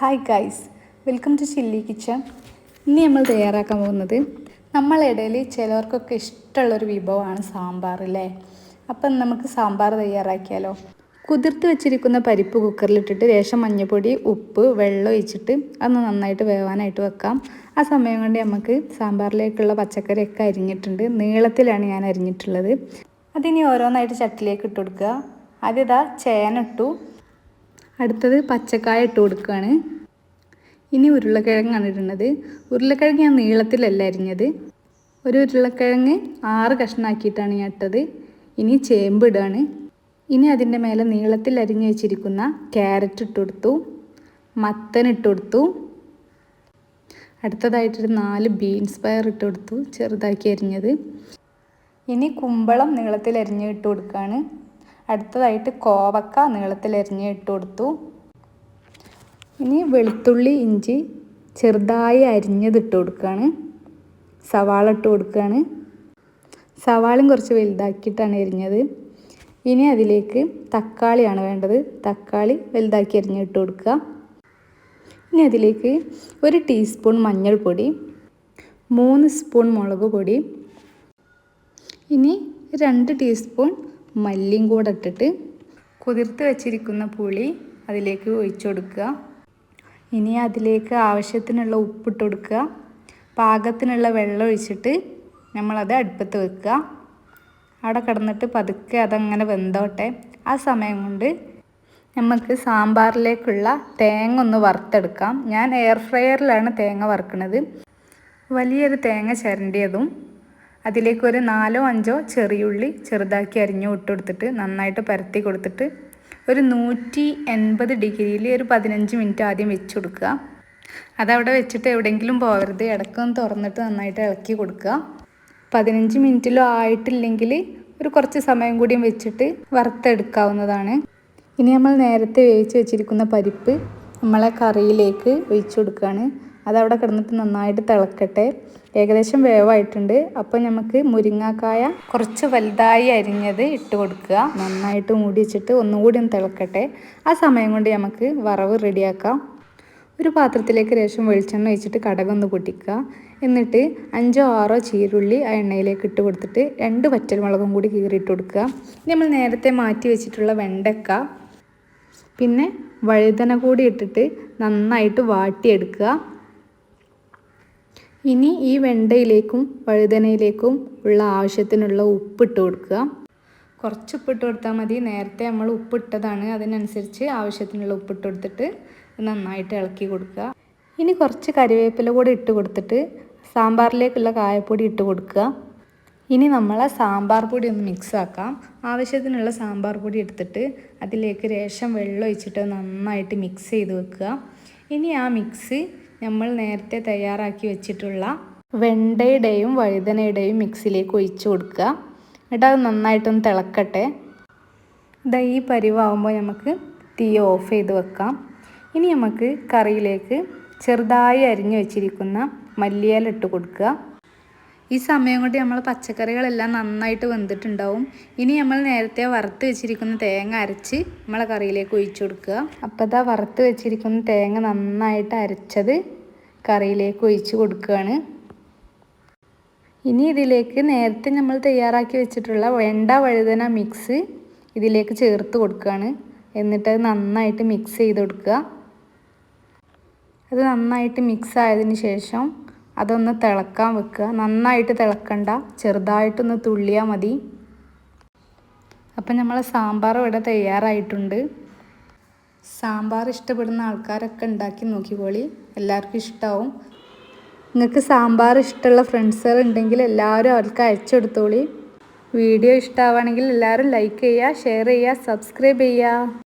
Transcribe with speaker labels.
Speaker 1: Hi guys welcome to chilli kitchen ഇന്ന് നമ്മൾ തയ്യാറാക്കാൻ പോകുന്നത് നമ്മളിടയിൽ ചിലവർക്കൊക്കെ ഇഷ്ടമുള്ളൊരു വിഭവമാണ് സാമ്പാർ അല്ലേ? അപ്പം നമുക്ക് സാമ്പാർ തയ്യാറാക്കിയാലോ. കുതിർത്ത് വെച്ചിരിക്കുന്ന പരിപ്പ് കുക്കറിലിട്ടിട്ട് രേഷം മഞ്ഞൾപ്പൊടി ഉപ്പ് വെള്ളം ഒഴിച്ചിട്ട് അന്ന് നന്നായിട്ട് വേവാനായിട്ട് വെക്കാം. ആ സമയം കൊണ്ട് നമുക്ക് സാമ്പാറിലേക്കുള്ള പച്ചക്കറിയൊക്കെ അരിഞ്ഞിട്ടുണ്ട്. നീളത്തിലാണ് ഞാൻ അരിഞ്ഞിട്ടുള്ളത്. അതിനി ഓരോന്നായിട്ട് ചട്ടിലേക്ക് ഇട്ട് കൊടുക്കുക. ആദ്യം ഇതാ ചേനിട്ടു അടുത്തത് പച്ചക്കായ ഇട്ട് കൊടുക്കുകയാണ്. ഇനി ഉരുളക്കിഴങ്ങാണ് ഇടുന്നത്. ഉരുളക്കിഴങ്ങ് ഞാൻ നീളത്തിലല്ല അരിഞ്ഞത്. ഒരു ഉരുളക്കിഴങ്ങ് ആറ് കഷ്ണാക്കിയിട്ടാണ് ഞാൻ ഇട്ടത്. ഇനി ചേമ്പ് ഇടുകയാണ് ഇനി അതിന്റെ മേലെ നീളത്തിൽ അരിഞ്ഞ് വെച്ചിരിക്കുന്ന ക്യാരറ്റ് ഇട്ട് കൊടുത്തു. മത്തൻ ഇട്ട് കൊടുത്തു. അടുത്തതായിട്ടൊരു നാല് ബീൻസ് പയർ ഇട്ട് കൊടുത്തു ചെറുതാക്കി അരിഞ്ഞത്. ഇനി കുമ്പളം നീളത്തിൽ അരിഞ്ഞ് ഇട്ട് കൊടുക്കുകയാണ്. അടുത്തതായിട്ട് കോവക്ക നീളത്തിൽ എറിഞ്ഞ് ഇട്ട് കൊടുത്തു. ഇനി വെളുത്തുള്ളി ഇഞ്ചി ചെറുതായി അരിഞ്ഞത് ഇട്ട് കൊടുക്കുകയാണ് സവാള ഇട്ട് കൊടുക്കുകയാണ് സവാളയും കുറച്ച് വലുതാക്കിയിട്ടാണ് എരിഞ്ഞത് ഇനി അതിലേക്ക് തക്കാളിയാണ് വേണ്ടത്. തക്കാളി വലുതാക്കി അരിഞ്ഞിട്ട് കൊടുക്കുക. ഇനി അതിലേക്ക് ഒരു ടീസ്പൂൺ മഞ്ഞൾപ്പൊടി മൂന്ന് സ്പൂൺ മുളക് പൊടി ഇനി രണ്ട് ടീസ്പൂൺ മല്ലിയും കൂടെ ഇട്ടിട്ട് കുതിർത്ത് വെച്ചിരിക്കുന്ന പുളി അതിലേക്ക് ഒഴിച്ചു കൊടുക്കുക. ഇനി അതിലേക്ക് ആവശ്യത്തിനുള്ള ഉപ്പിട്ട് കൊടുക്കുക. പാകത്തിനുള്ള വെള്ളം ഒഴിച്ചിട്ട് നമ്മളത് അടുപ്പത്ത് വെക്കുക. അവിടെ കിടന്നിട്ട് പതുക്കെ അതങ്ങനെ വെന്തോട്ടെ. ആ സമയം കൊണ്ട് നമുക്ക് സാമ്പാറിലേക്കുള്ള തേങ്ങ ഒന്ന് വറുത്തെടുക്കാം. ഞാൻ എയർ ഫ്രയറിലാണ് തേങ്ങ വറുക്കുന്നത് വലിയൊരു തേങ്ങ ചിരണ്ടിയതും അതിലേക്ക് ഒരു നാലോ അഞ്ചോ ചെറിയുള്ളി ചെറുതാക്കി അരിഞ്ഞു ഇട്ടുകൊടുത്തിട്ട് നന്നായിട്ട് പരത്തി കൊടുത്തിട്ട് ഒരു നൂറ്റി എൺപത് ഡിഗ്രിയിൽ ഒരു പതിനഞ്ച് മിനിറ്റ് ആദ്യം വെച്ച് കൊടുക്കുക. അതവിടെ വെച്ചിട്ട് എവിടെയെങ്കിലും പോകരുത്. ഇടക്കൊന്ന് തുറന്നിട്ട് നന്നായിട്ട് ഇളക്കി കൊടുക്കുക. പതിനഞ്ച് മിനിറ്റിലോ ആയിട്ടില്ലെങ്കിൽ ഒരു കുറച്ച് സമയം കൂടിയും വെച്ചിട്ട് വറുത്തെടുക്കാവുന്നതാണ്. ഇനി നമ്മൾ നേരത്തെ വേവിച്ച് വെച്ചിരിക്കുന്ന പരിപ്പ് നമ്മളെ കറിയിലേക്ക് ഒഴിച്ചു കൊടുക്കുകയാണ്. അതവിടെ കിടന്നിട്ട് നന്നായിട്ട് തിളക്കട്ടെ. ഏകദേശം വേവായിട്ടുണ്ട്. അപ്പോൾ നമുക്ക് മുരിങ്ങാക്കായ കുറച്ച് വലുതായി അരിഞ്ഞത് ഇട്ട് കൊടുക്കുക. നന്നായിട്ട് മൂടി വെച്ചിട്ട് ഒന്നുകൂടി ഒന്ന് തിളക്കട്ടെ. ആ സമയം കൊണ്ട് നമുക്ക് വറവ് റെഡിയാക്കാം. ഒരു പാത്രത്തിലേക്ക് രേഷം വെളിച്ചെണ്ണ ഒഴിച്ചിട്ട് കടകൊന്ന് പൊട്ടിക്കുക. എന്നിട്ട് അഞ്ചോ ആറോ ചീരുള്ളി ആ എണ്ണയിലേക്ക് ഇട്ട് കൊടുത്തിട്ട് രണ്ട് വറ്റൽമുളകും കൂടി കീറിയിട്ട് കൊടുക്കുക. നമ്മൾ നേരത്തെ മാറ്റി വെച്ചിട്ടുള്ള വെണ്ടക്ക. പിന്നെ വഴുതന കൂടി ഇട്ടിട്ട് നന്നായിട്ട് വാട്ടിയെടുക്കുക. ഇനി ഈ വെണ്ടയിലേക്കും വഴുതനയിലേക്കും ഉള്ള ആവശ്യത്തിനുള്ള ഉപ്പിട്ട് കൊടുക്കുക. കുറച്ച് ഉപ്പിട്ട് കൊടുത്താൽ മതി. നേരത്തെ നമ്മൾ ഉപ്പിട്ടതാണ്. അതിനനുസരിച്ച് ആവശ്യത്തിനുള്ള ഉപ്പിട്ട് കൊടുത്തിട്ട് നന്നായിട്ട് ഇളക്കി കൊടുക്കുക. ഇനി കുറച്ച് കറിവേപ്പില കൂടി ഇട്ട് കൊടുത്തിട്ട് സാമ്പാറിലേക്കുള്ള കായപ്പൊടി ഇട്ട് കൊടുക്കുക. ഇനി നമ്മൾ സാമ്പാർ പൊടി ഒന്ന് മിക്സ് ആക്കാം. ആവശ്യത്തിനുള്ള സാമ്പാർ പൊടി എടുത്തിട്ട് അതിലേക്ക് രേഷം വെള്ളം ഒഴിച്ചിട്ട് നന്നായിട്ട് മിക്സ് ചെയ്ത് വെക്കുക. ഇനി ആ മിക്സ് നമ്മൾ നേരത്തെ തയ്യാറാക്കി വെച്ചിട്ടുള്ള വെണ്ടയുടെയും വഴുതനയുടെയും മിക്സിലേക്ക് ഒഴിച്ചു കൊടുക്കുക. എന്നിട്ട് അത് നന്നായിട്ടൊന്ന് തിളക്കട്ടെ. ഇതാ ഈ പരിവാകുമ്പോൾ നമുക്ക് തീ ഓഫ് ചെയ്ത് വെക്കാം. ഇനി നമുക്ക് കറിയിലേക്ക് ചെറുതായി അരിഞ്ഞു വെച്ചിരിക്കുന്ന മല്ലിയില ഇട്ട് കൊടുക്കുക. ഈ സമയം കൊണ്ട് നമ്മൾ പച്ചക്കറികളെല്ലാം നന്നായിട്ട് വെന്തിട്ടുണ്ടാവും. ഇനി നമ്മൾ നേരത്തെ വറുത്ത് വെച്ചിരിക്കുന്ന തേങ്ങ അരച്ച് നമ്മളെ കറിയിലേക്ക് ഒഴിച്ചു കൊടുക്കുക. അപ്പോൾ ഇതാ വറുത്ത് വെച്ചിരിക്കുന്ന തേങ്ങ നന്നായിട്ട് അരച്ചത് കറിയിലേക്ക് ഒഴിച്ചു കൊടുക്കുകയാണ്. ഇനി ഇതിലേക്ക് നേരത്തെ നമ്മൾ തയ്യാറാക്കി വെച്ചിട്ടുള്ള വെണ്ട വഴുതന മിക്സ് ഇതിലേക്ക് ചേർത്ത് കൊടുക്കുകയാണ്. എന്നിട്ട് നന്നായിട്ട് മിക്സ് ചെയ്ത് കൊടുക്കുക. അത് നന്നായിട്ട് മിക്സ് ആയതിന് ശേഷം അതൊന്ന് തിളക്കാൻ വെക്കുക. നന്നായിട്ട് തിളക്കണ്ട. ചെറുതായിട്ടൊന്ന് തുള്ളിയാൽ മതി. അപ്പം നമ്മളെ സാമ്പാർ ഇവിടെ തയ്യാറായിട്ടുണ്ട്. സാമ്പാർ ഇഷ്ടപ്പെടുന്ന ആൾക്കാരൊക്കെ ഉണ്ടാക്കി നോക്കിക്കോളി എല്ലാവർക്കും ഇഷ്ടമാവും നിങ്ങൾക്ക് സാമ്പാർ ഇഷ്ടമുള്ള ഫ്രണ്ട്സുകൾ ഉണ്ടെങ്കിൽ എല്ലാവരും അവർക്ക് അയച്ചെടുത്തോളി. വീഡിയോ ഇഷ്ടമാവുകയാണെങ്കിൽ എല്ലാവരും ലൈക്ക് ചെയ്യുക ഷെയർ ചെയ്യുക സബ്സ്ക്രൈബ് ചെയ്യുക.